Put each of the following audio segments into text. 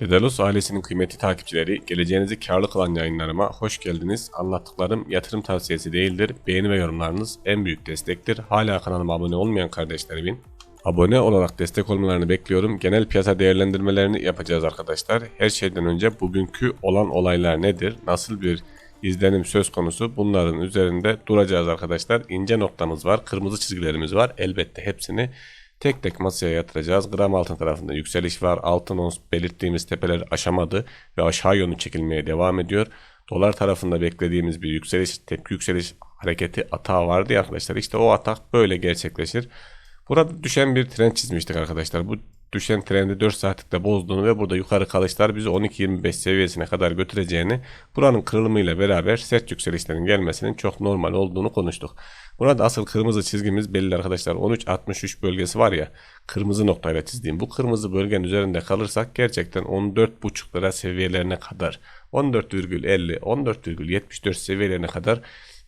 Dedalus ailesinin kıymetli takipçileri, geleceğinizi karlı kılan yayınlarıma hoş geldiniz. Anlattıklarım yatırım tavsiyesi değildir. Beğeni ve yorumlarınız en büyük destektir. Hala kanalıma abone olmayan kardeşlerimin abone olarak destek olmalarını bekliyorum. Genel piyasa değerlendirmelerini yapacağız arkadaşlar. Her şeyden önce bugünkü olan olaylar nedir? Nasıl bir izlenim söz konusu? Bunların üzerinde duracağız arkadaşlar. İnce noktamız var, kırmızı çizgilerimiz var. Elbette hepsini tek tek masaya yatıracağız. Gram altın tarafında yükseliş var. Altın ons belirttiğimiz tepeleri aşamadı ve aşağı yönlü çekilmeye devam ediyor. Dolar tarafında beklediğimiz bir yükseliş, tepki yükseliş hareketi atağı vardı arkadaşlar. İşte o atak böyle gerçekleşir. Burada düşen bir trend çizmiştik arkadaşlar. Bu düşen trendi 4 saatlikte bozduğunu ve burada yukarı kalışlar bizi 12-25 seviyesine kadar götüreceğini, buranın kırılımıyla beraber sert yükselişlerin gelmesinin çok normal olduğunu konuştuk. Burada asıl kırmızı çizgimiz belli arkadaşlar. 13-63 bölgesi var ya, kırmızı noktayla çizdiğim. Bu kırmızı bölgenin üzerinde kalırsak gerçekten 14,5 lira seviyelerine kadar, 14,50, 14,74 seviyelerine kadar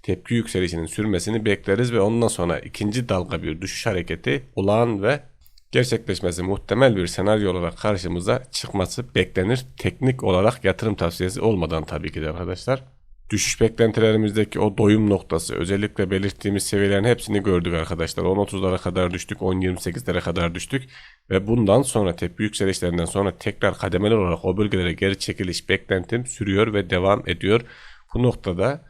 tepki yükselişinin sürmesini bekleriz ve ondan sonra ikinci dalga bir düşüş hareketi olağan ve gerçekleşmesi muhtemel bir senaryo olarak karşımıza çıkması beklenir. Teknik olarak yatırım tavsiyesi olmadan tabii ki de arkadaşlar. Düşüş beklentilerimizdeki o doyum noktası özellikle belirttiğimiz seviyelerin hepsini gördük arkadaşlar. 10.30'lara kadar düştük, 10.28'lere kadar düştük ve bundan sonra tepki yükselişlerinden sonra tekrar kademeli olarak o bölgelere geri çekiliş beklentim sürüyor ve devam ediyor. Bu noktada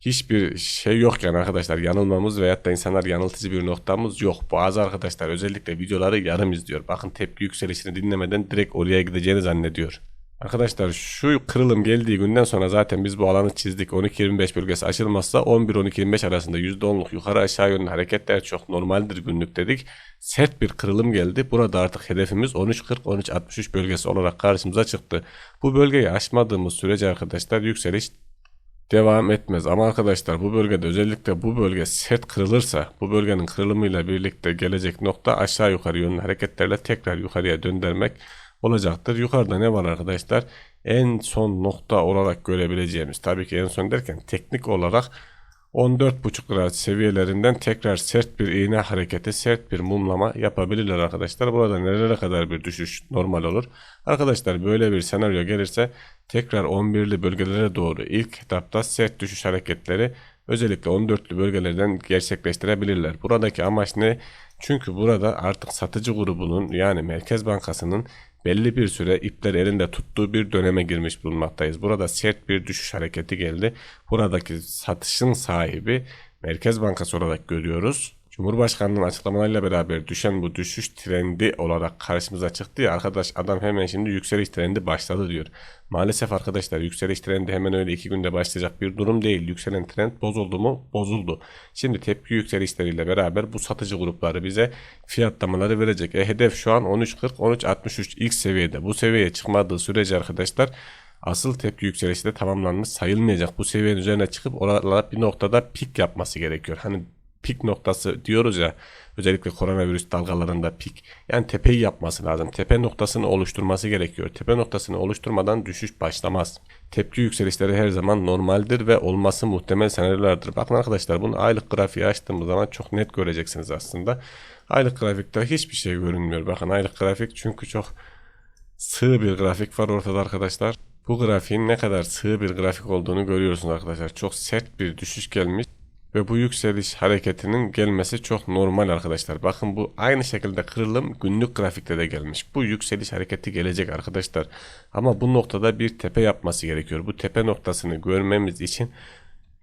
hiçbir şey yok yani arkadaşlar yanılmamız veyahut da insanlar yanıltıcı bir noktamız yok. Bazı arkadaşlar özellikle videoları yarım izliyor. Bakın tepki yükselişini dinlemeden direkt oraya gideceğini zannediyor. Arkadaşlar şu kırılım geldiği günden sonra zaten biz bu alanı çizdik. 12-25 bölgesi açılmazsa 11-12-25 arasında %10'luk yukarı aşağı yönlü hareketler çok normaldir günlük dedik. Sert bir kırılım geldi. Burada artık hedefimiz 13-40-13-63 bölgesi olarak karşımıza çıktı. Bu bölgeyi aşmadığımız sürece arkadaşlar yükseliş devam etmez. Ama arkadaşlar bu bölgede özellikle bu bölge sert kırılırsa bu bölgenin kırılımıyla birlikte gelecek nokta aşağı yukarı yönlü hareketlerle tekrar yukarıya döndürmek olacaktır. Yukarıda ne var arkadaşlar? En son nokta olarak görebileceğimiz tabii ki en son derken teknik olarak 14.5 lira seviyelerinden tekrar sert bir iğne hareketi, sert bir mumlama yapabilirler arkadaşlar. Burada nerelere kadar bir düşüş normal olur? Arkadaşlar böyle bir senaryo gelirse tekrar 11'li bölgelere doğru ilk etapta sert düşüş hareketleri özellikle 14'lü bölgelerden gerçekleştirebilirler. Buradaki amaç ne? Çünkü burada artık satıcı grubunun yani Merkez Bankası'nın belli bir süre ipler elinde tuttuğu bir döneme girmiş bulunmaktayız. Burada sert bir düşüş hareketi geldi. Buradaki satışın sahibi Merkez Bankası olarak görüyoruz. Cumhurbaşkanının açıklamalarıyla beraber düşen bu düşüş trendi olarak karşımıza çıktı ya arkadaş adam hemen şimdi yükseliş trendi başladı diyor. Maalesef arkadaşlar yükseliş trendi hemen öyle iki günde başlayacak bir durum değil. Yükselen trend bozuldu mu? Bozuldu. Şimdi tepki yükselişleriyle beraber bu satıcı grupları bize fiyatlamaları verecek. E hedef şu an 13.40 13.63 ilk seviyede. Bu seviyeye çıkmadığı sürece arkadaşlar asıl tepki yükselişi de tamamlanmış sayılmayacak. Bu seviyenin üzerine çıkıp oralara bir noktada pik yapması gerekiyor. Hani pik noktası diyoruz ya özellikle koronavirüs dalgalarında pik. Yani tepeyi yapması lazım. Tepe noktasını oluşturması gerekiyor. Tepe noktasını oluşturmadan düşüş başlamaz. Tepki yükselişleri her zaman normaldir ve olması muhtemel senaryolardır. Bakın arkadaşlar bunu aylık grafiği açtığımız zaman çok net göreceksiniz aslında. Aylık grafikte hiçbir şey görünmüyor. Bakın aylık grafik çünkü çok sığ bir grafik var ortada arkadaşlar. Bu grafiğin ne kadar sığ bir grafik olduğunu görüyorsunuz arkadaşlar. Çok sert bir düşüş gelmiş. Ve bu yükseliş hareketinin gelmesi çok normal arkadaşlar. Bakın bu aynı şekilde kırılım günlük grafikte de gelmiş. Bu yükseliş hareketi gelecek arkadaşlar. Ama bu noktada bir tepe yapması gerekiyor. Bu tepe noktasını görmemiz için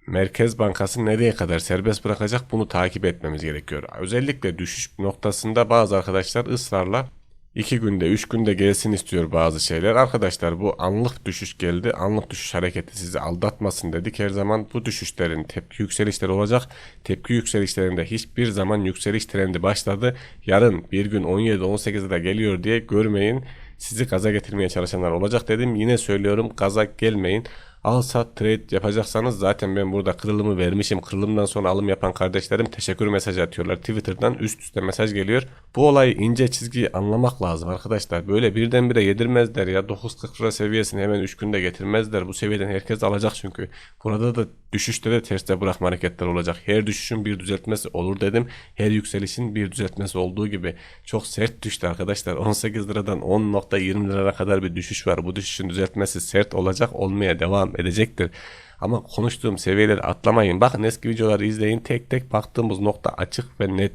Merkez Bankası nereye kadar serbest bırakacak bunu takip etmemiz gerekiyor. Özellikle düşüş noktasında bazı arkadaşlar ısrarla 2 günde 3 günde gelsin istiyor bazı şeyler. Arkadaşlar bu anlık düşüş geldi. Anlık düşüş hareketi sizi aldatmasın dedik. Her zaman bu düşüşlerin tepki yükselişleri olacak. Tepki yükselişlerinde hiçbir zaman yükseliş trendi başladı. Yarın bir gün 17-18'de geliyor diye görmeyin. Sizi gaza getirmeye çalışanlar olacak dedim. Yine söylüyorum gaza gelmeyin al sat trade yapacaksanız zaten ben burada kırılımı vermişim. Kırılımdan sonra alım yapan kardeşlerim teşekkür mesajı atıyorlar. Twitter'dan üst üste mesaj geliyor. Bu olayı ince çizgiyi anlamak lazım arkadaşlar. Böyle birdenbire yedirmezler ya. 9.40 lira seviyesini hemen 3 günde getirmezler. Bu seviyeden herkes alacak çünkü. Burada da Düşüşte de terste bırakma hareketler olacak. Her düşüşün bir düzeltmesi olur dedim. Her yükselişin bir düzeltmesi olduğu gibi çok sert düştü arkadaşlar. 18 liradan 10.20 liraya kadar bir düşüş var. Bu düşüşün düzeltmesi sert olacak olmaya devam edecektir. Ama konuştuğum seviyeleri atlamayın. Bakın eski videoları izleyin. Tek tek baktığımız nokta açık ve net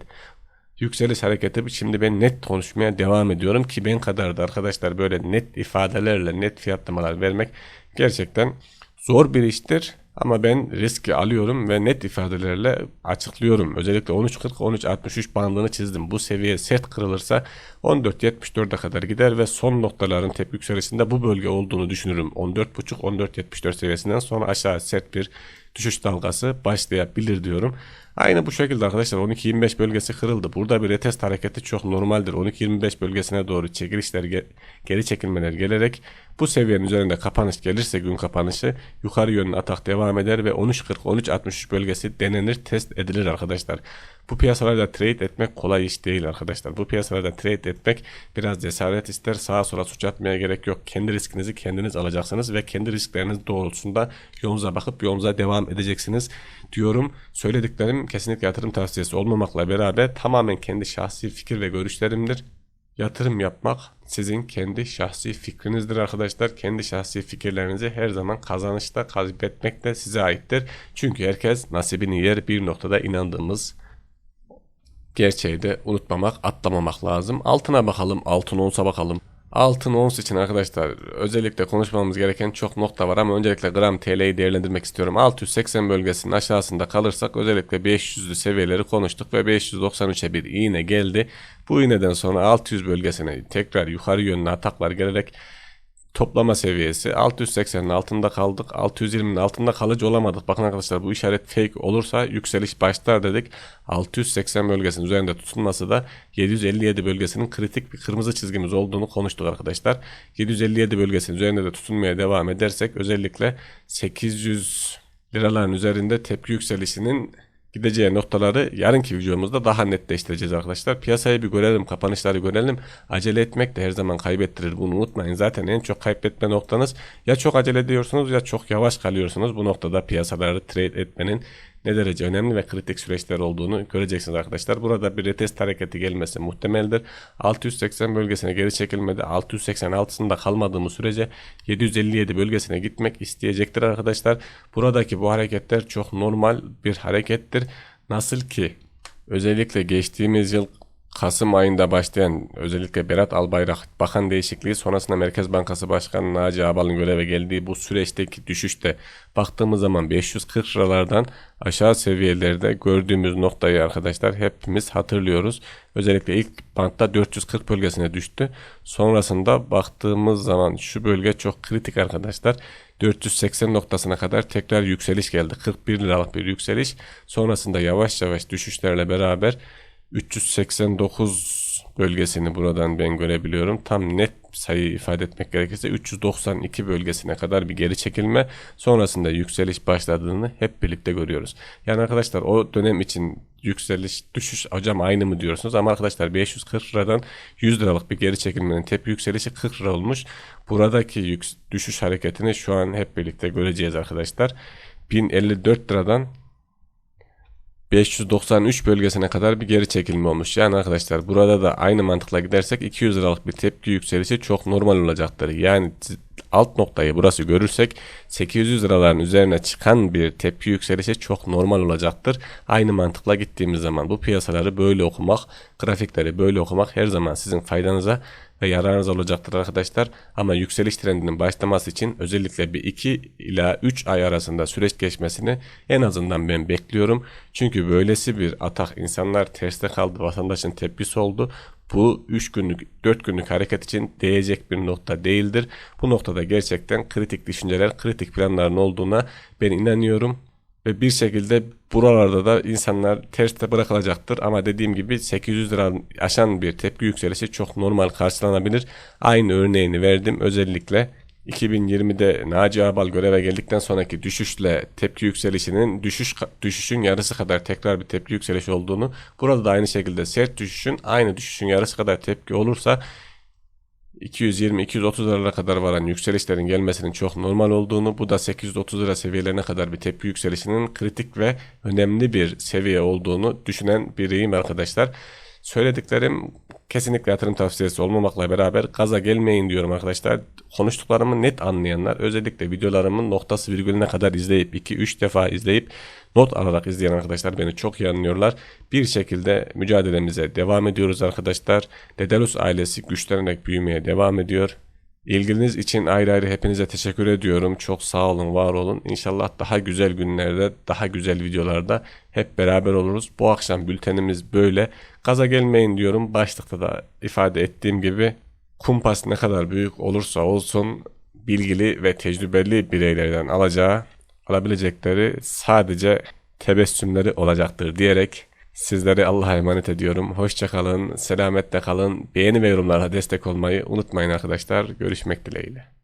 yükseliş hareketi şimdi ben net konuşmaya devam ediyorum ki ben kadar da arkadaşlar böyle net ifadelerle net fiyatlamalar vermek gerçekten zor bir iştir. Ama ben riski alıyorum ve net ifadelerle açıklıyorum. Özellikle 13.40-13.63 bandını çizdim. Bu seviye set kırılırsa 14.74'e kadar gider ve son noktaların tepki yükselişinde bu bölge olduğunu düşünürüm. 14.5-14.74 seviyesinden sonra aşağı sert bir düşüş dalgası başlayabilir diyorum. Aynı bu şekilde arkadaşlar 12-25 bölgesi kırıldı. Burada bir retest hareketi çok normaldir. 12-25 bölgesine doğru çekilişler geri çekilmeler gelerek bu seviyenin üzerinde kapanış gelirse gün kapanışı yukarı yönlü atak devam eder ve 13.40-13.63 bölgesi denenir test edilir arkadaşlar. Bu piyasalarda trade etmek kolay iş değil arkadaşlar. Bu piyasalarda trade etmek biraz cesaret ister. Sağa sola suç atmaya gerek yok. Kendi riskinizi kendiniz alacaksınız ve kendi riskleriniz doğrultusunda yolunuza bakıp yolunuza devam edeceksiniz diyorum. Söylediklerim kesinlikle yatırım tavsiyesi olmamakla beraber tamamen kendi şahsi fikir ve görüşlerimdir. Yatırım yapmak sizin kendi şahsi fikrinizdir arkadaşlar. Kendi şahsi fikirlerinizi her zaman kazanışta kaybetmek de size aittir. Çünkü herkes nasibini yer bir noktada inandığımız gerçeği de unutmamak, atlamamak lazım. Altına bakalım, altın onsa bakalım. Altın ons için arkadaşlar özellikle konuşmamız gereken çok nokta var ama öncelikle gram TL'yi değerlendirmek istiyorum. 680 bölgesinin aşağısında kalırsak özellikle 500'lü seviyeleri konuştuk ve 593'e bir iğne geldi. Bu iğneden sonra 600 bölgesine tekrar yukarı yönlü ataklar gelerek toplama seviyesi 680'in altında kaldık. 620'nin altında kalıcı olamadık. Bakın arkadaşlar bu işaret fake olursa yükseliş başlar dedik. 680 bölgesinin üzerinde tutulması da 757 bölgesinin kritik bir kırmızı çizgimiz olduğunu konuştuk arkadaşlar. 757 bölgesinin üzerinde de tutunmaya devam edersek özellikle 800 liraların üzerinde tepki yükselişinin gideceği noktaları yarınki videomuzda daha netleştireceğiz arkadaşlar. Piyasayı bir görelim, kapanışları görelim. Acele etmek de her zaman kaybettirir. Bunu unutmayın. Zaten en çok kaybetme noktanız ya çok acele ediyorsunuz ya çok yavaş kalıyorsunuz. Bu noktada piyasaları trade etmenin ne derece önemli ve kritik süreçler olduğunu göreceksiniz arkadaşlar. Burada bir retest hareketi gelmesi muhtemeldir. 680 bölgesine geri çekilmedi. 686'sında kalmadığımız sürece 757 bölgesine gitmek isteyecektir arkadaşlar. Buradaki bu hareketler çok normal bir harekettir. Nasıl ki özellikle geçtiğimiz yıl Kasım ayında başlayan özellikle Berat Albayrak bakan değişikliği sonrasında Merkez Bankası Başkanı Naci Ağbal'ın göreve geldiği bu süreçteki düşüşte baktığımız zaman 540 liralardan aşağı seviyelerde gördüğümüz noktayı arkadaşlar hepimiz hatırlıyoruz. Özellikle ilk bantta 440 bölgesine düştü. Sonrasında baktığımız zaman şu bölge çok kritik arkadaşlar. 480 noktasına kadar tekrar yükseliş geldi. 41 liralık bir yükseliş. Sonrasında yavaş yavaş düşüşlerle beraber 389 bölgesini buradan ben görebiliyorum. Tam net sayı ifade etmek gerekirse 392 bölgesine kadar bir geri çekilme sonrasında yükseliş başladığını hep birlikte görüyoruz. Yani arkadaşlar o dönem için yükseliş düşüş hocam aynı mı diyorsunuz ama arkadaşlar 540 liradan 100 liralık bir geri çekilmenin tepki yükselişi 40 lira olmuş. Buradaki yük, düşüş hareketini şu an hep birlikte göreceğiz arkadaşlar. 1054 liradan 593 bölgesine kadar bir geri çekilme olmuş. Yani arkadaşlar burada da aynı mantıkla gidersek 200 liralık bir tepki yükselişi çok normal olacaktır. Yani alt noktayı burası görürsek 800 liraların üzerine çıkan bir tepki yükselişi çok normal olacaktır. Aynı mantıkla gittiğimiz zaman bu piyasaları böyle okumak, grafikleri böyle okumak her zaman sizin faydanıza ve yararınız olacaktır arkadaşlar. Ama yükseliş trendinin başlaması için özellikle bir 2 ila 3 ay arasında süreç geçmesini en azından ben bekliyorum. Çünkü böylesi bir atak insanlar terste kaldı vatandaşın tepkisi oldu. Bu 3 günlük 4 günlük hareket için değecek bir nokta değildir. Bu noktada gerçekten kritik düşünceler, kritik planların olduğuna ben inanıyorum ve bir şekilde buralarda da insanlar terste bırakılacaktır. Ama dediğim gibi 800 lira aşan bir tepki yükselişi çok normal karşılanabilir. Aynı örneğini verdim. Özellikle 2020'de Naci Abal göreve geldikten sonraki düşüşle tepki yükselişinin düşüş düşüşün yarısı kadar tekrar bir tepki yükselişi olduğunu burada da aynı şekilde sert düşüşün aynı düşüşün yarısı kadar tepki olursa 220-230 liralara kadar varan yükselişlerin gelmesinin çok normal olduğunu, bu da 830 lira seviyelerine kadar bir tepki yükselişinin kritik ve önemli bir seviye olduğunu düşünen biriyim arkadaşlar. Söylediklerim kesinlikle yatırım tavsiyesi olmamakla beraber gaza gelmeyin diyorum arkadaşlar. Konuştuklarımı net anlayanlar özellikle videolarımın noktası virgülüne kadar izleyip 2-3 defa izleyip not alarak izleyen arkadaşlar beni çok iyi anlıyorlar. Bir şekilde mücadelemize devam ediyoruz arkadaşlar. Dedalus ailesi güçlenerek büyümeye devam ediyor. İlginiz için ayrı ayrı hepinize teşekkür ediyorum. Çok sağ olun, var olun. İnşallah daha güzel günlerde, daha güzel videolarda hep beraber oluruz. Bu akşam bültenimiz böyle. Gaza gelmeyin diyorum. Başlıkta da ifade ettiğim gibi kumpas ne kadar büyük olursa olsun bilgili ve tecrübeli bireylerden alacağı, alabilecekleri sadece tebessümleri olacaktır diyerek Sizleri Allah'a emanet ediyorum. Hoşçakalın, selametle kalın. Beğeni ve yorumlara destek olmayı unutmayın arkadaşlar. Görüşmek dileğiyle.